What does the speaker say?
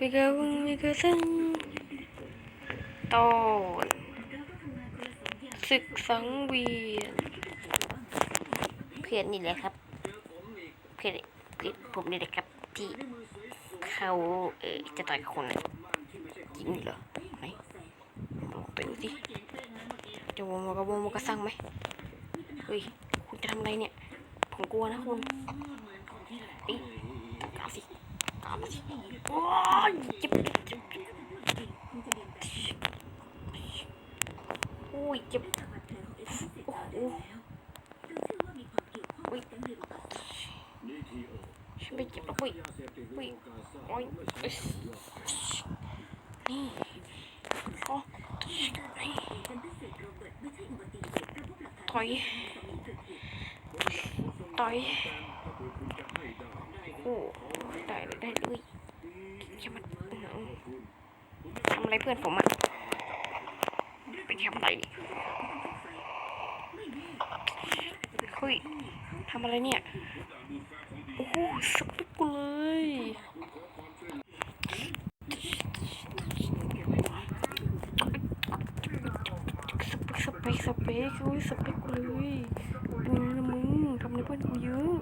วิกาวุงวิกาซังตอนศึกสังเวียนเพื่อนนี่แหละครับเพื่อนเพื่อนผมนี่แหละครับ ที่เขาเออจะต่อยกับคนจริงเหรอไหนลองไปดูสิจะวงมากระวงมากระซังไหมเฮ้ยคุณจะทำอะไรเนี่ย ผมกลัวนะคุณเอ้ยกล้าสิกล้ามาสิ โอ้ยเจ็บเจ็บเจ็บโอ้ยเจ็บโอ้โหโอ้ยฉันไม่เจ็บหรอกเว้ยเว้ยโอ้ยเอ้ยนี่ก็นี่ถอยต่อยโอ้ ได้ด้เลยจะมาทำอะไรเพื่อนผมอะไปทำอะไรเฮ้ยทำอะไรเนี่ย โอ้โหสปิกกูเลยสเปกสเปกสเปกโอ้ยสเปกกูเลยดูนะมึงทำอะไรเพื่อนกูเยอะ